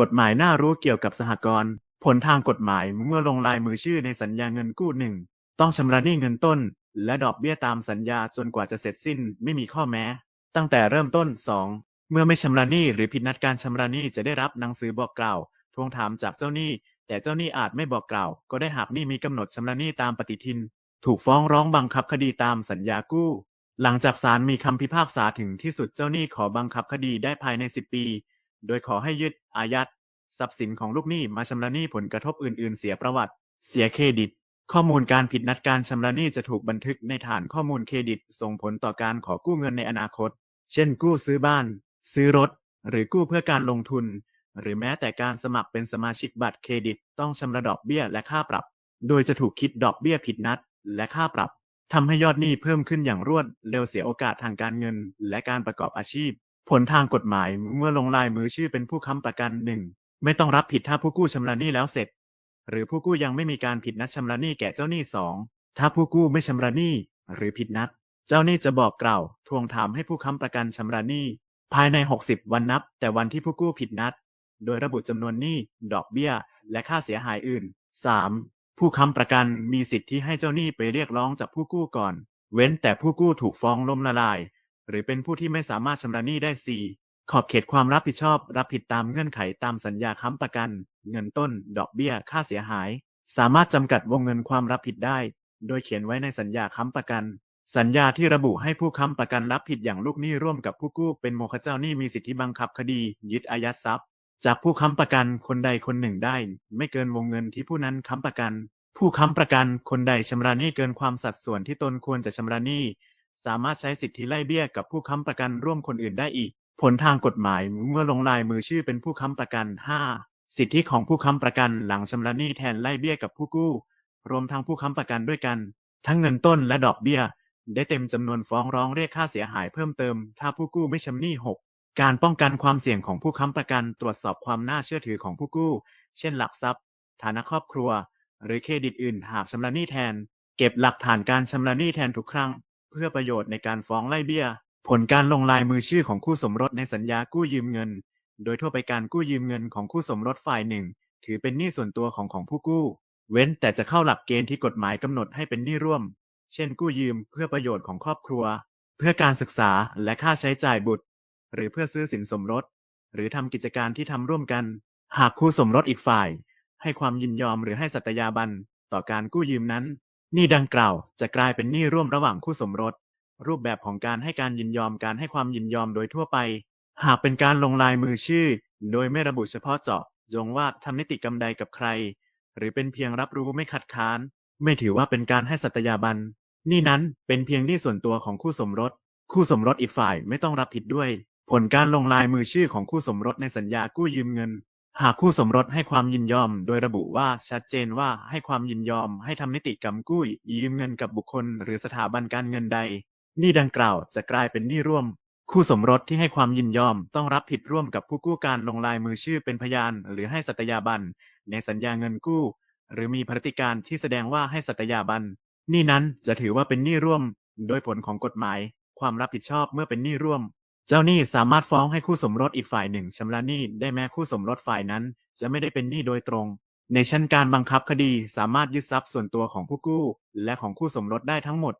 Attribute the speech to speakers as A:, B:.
A: กฎหมายน่ารู้เกี่ยวกับสหกรณ์ผลทางกฎหมายเมื่อลงลายมือชื่อในสัญญาเงินกู้หนึ่งต้องชำระหนี้เงินต้น และดอกเบี้ยตามสัญญาจนกว่าจะเสร็จสิ้นไม่มีข้อแม้ ตั้งแต่เริ่มต้น 2. เมื่อไม่ชำระหนี้หรือผิดนัดการชำระหนี้จะได้รับหนังสือบอกกล่าวทวงถามจากเจ้าหนี้ แต่เจ้าหนี้อาจไม่บอกกล่าว ก็ได้หากหนี้มีกำหนดชำระหนี้ตามปฏิทิน ถูกฟ้องร้องบังคับคดีตามสัญญากู้ หลังจากศาลมีคำพิพากษาถึงที่สุดเจ้าหนี้ขอบังคับคดีได้ภายใน 10 ปี โดยขอให้ยึดอายัดทรัพย์สินของลูกหนี้มาชำระหนี้ผลกระทบอื่นๆ เสียประวัติ เสียเครดิต ข้อมูลการผิดนัดการชำระหนี้จะถูกบันทึกในฐานข้อมูลเครดิต ส่งผลต่อการขอกู้เงินในอนาคต เช่น กู้ซื้อบ้าน ซื้อรถ หรือกู้เพื่อการลงทุน หรือแม้แต่การสมัครเป็นสมาชิกบัตรเครดิต ต้องชำระดอกเบี้ยและค่าปรับ โดยจะถูกคิดดอกเบี้ยผิดนัด และค่าปรับทำให้ยอดหนี้เพิ่มขึ้นอย่างรวดเร็วเสียโอกาสทางการเงิน และการประกอบอาชีพ ผลทางกฎหมายเมื่อลงลายมือชื่อเป็นผู้ค้ำประกันหนึ่งไม่ต้องรับผิดถ้าผู้กู้ชำระหนี้แล้วเสร็จ หรือผู้กู้ยังไม่มีการผิดนัดชำระหนี้แก่เจ้าหนี้สองถ้าผู้กู้ไม่ชำระหนี้หรือผิดนัด เจ้าหนี้จะบอกกล่าว ทวงถามให้ผู้ค้ำประกันชำระหนี้ ภายใน 60 วันนับ แต่วันที่ผู้กู้ผิดนัด โดยระบุจำนวนหนี้ดอกเบี้ย และค่าเสียหายอื่น 3. ผู้ค้ำประกันมีสิทธิ์ที่ให้เจ้าหนี้ไปเรียกร้องจากผู้กู้ก่อน เว้นแต่ผู้กู้ถูกฟ้องล้มละลาย หรือเป็นผู้ที่ไม่สามารถชำระหนี้ได้ 4. ขอบเขตความรับผิดชอบรับผิดตามเงื่อนไขตามสัญญาค้ำประกัน เงินต้น ดอกเบี้ย ค่าเสียหาย สามารถจำกัดวงเงินความรับผิดได้ โดยเขียนไว้ในสัญญาค้ำประกัน สัญญาที่ระบุให้ผู้ค้ำประกันรับผิดอย่างลูกหนี้ร่วมกับผู้กู้เป็นโมฆะเจ้าหนี้มีสิทธิบังคับคดี ยึดอายัดทรัพย์ จากผู้ค้ำประกันคนใดคนหนึ่งได้ ไม่เกินวงเงินที่ผู้นั้นค้ำประกันผู้ค้ำประกันคนใดชำระหนี้เกินความสัดส่วนที่ตนควรจะชำระหนี้ สามารถใช้สิทธิไล่เบี้ยกับผู้ค้ำประกันร่วมคนอื่นได้อีก ผลทางกฎหมายเมื่อลงลายมือชื่อเป็นผู้ค้ำประกัน 5. สิทธิของผู้ค้ำประกันหลังชำระหนี้แทนไล่เบี้ยกับผู้กู้ รวมทั้งผู้ค้ำประกันด้วยกัน ทั้งเงินต้นและดอกเบี้ย ได้เต็มจำนวนฟ้องร้องเรียกค่าเสียหายเพิ่มเติม ถ้าผู้กู้ไม่ชำระหนี้ 6. การป้องกันความเสี่ยงของผู้ค้ำประกันตรวจสอบความน่าเชื่อถือของผู้กู้ เช่นหลักทรัพย์ ฐานะครอบครัว หรือเครดิตอื่นหากชำระหนี้แทน เก็บหลักฐานการชำระหนี้แทนทุกครั้ง เพื่อประโยชน์ในการฟ้องไล่เบี้ย ผลการลงลายมือชื่อของคู่สมรสในสัญญากู้ยืมเงิน โดยทั่วไปการกู้ยืมเงินของคู่สมรสฝ่ายหนึ่ง ถือเป็นหนี้ส่วนตัวของของผู้กู้ เว้นแต่จะเข้าหลักเกณฑ์ที่กฎหมายกำหนดให้เป็นหนี้ร่วม เช่น กู้ยืมเพื่อประโยชน์ของครอบครัว เพื่อการศึกษาและค่าใช้จ่ายบุตร หรือเพื่อซื้อสินสมรส หรือทำกิจการที่ทำร่วมกัน หากคู่สมรสอีกฝ่าย ให้ความยินยอมหรือให้สัตยาบันต่อการกู้ยืมนั้น หนี้ดังกล่าวจะกลายเป็นหนี้ร่วมระหว่างคู่สมรส รูปแบบของการให้การยินยอมการให้ความยินยอมโดยทั่วไป หากเป็นการลงลายมือชื่อ โดยไม่ระบุเฉพาะเจาะจงว่าทำนิติกรรมใดกับใคร หรือเป็นเพียงรับรู้ไม่ขัดค้าน ไม่ถือว่าเป็นการให้สัตยาบันนี่นั้นเป็นเพียงหนี้ส่วนตัวของคู่สมรส คู่สมรสอีกฝ่ายไม่ต้องรับผิดด้วย ผลการลงลายมือชื่อของคู่สมรสในสัญญากู้ยืมเงิน หากคู่สมรสให้ความยินยอม โดยระบุว่าชัดเจนว่าให้ความยินยอมให้ทำนิติกรรมกู้ยืมเงินกับบุคคล หรือสถาบันการเงินใดหนี้ดังกล่าวจะกลายเป็นหนี้ร่วม คู่สมรสที่ให้ความยินยอมต้องรับผิดร่วมกับผู้กู้การลงลายมือชื่อเป็นพยาน หรือให้สัตยาบันในสัญญาเงินกู้ หรือมีพฤติการที่แสดงว่าให้สัตยาบันหนี้นั้นจะถือว่าเป็นหนี้ร่วม โดยผลของกฎหมาย ความรับผิดชอบเมื่อเป็นหนี้ร่วม เจ้าหนี้สามารถฟ้องให้คู่สมรสอีกฝ่ายหนึ่งชำระหนี้ได้แม้คู่สมรสฝ่ายนั้น จะไม่ได้เป็นหนี้โดยตรง ในชั้นการบังคับคดีสามารถยึดทรัพย์ส่วนตัวของผู้กู้ และของคู่สมรสได้ทั้งหมด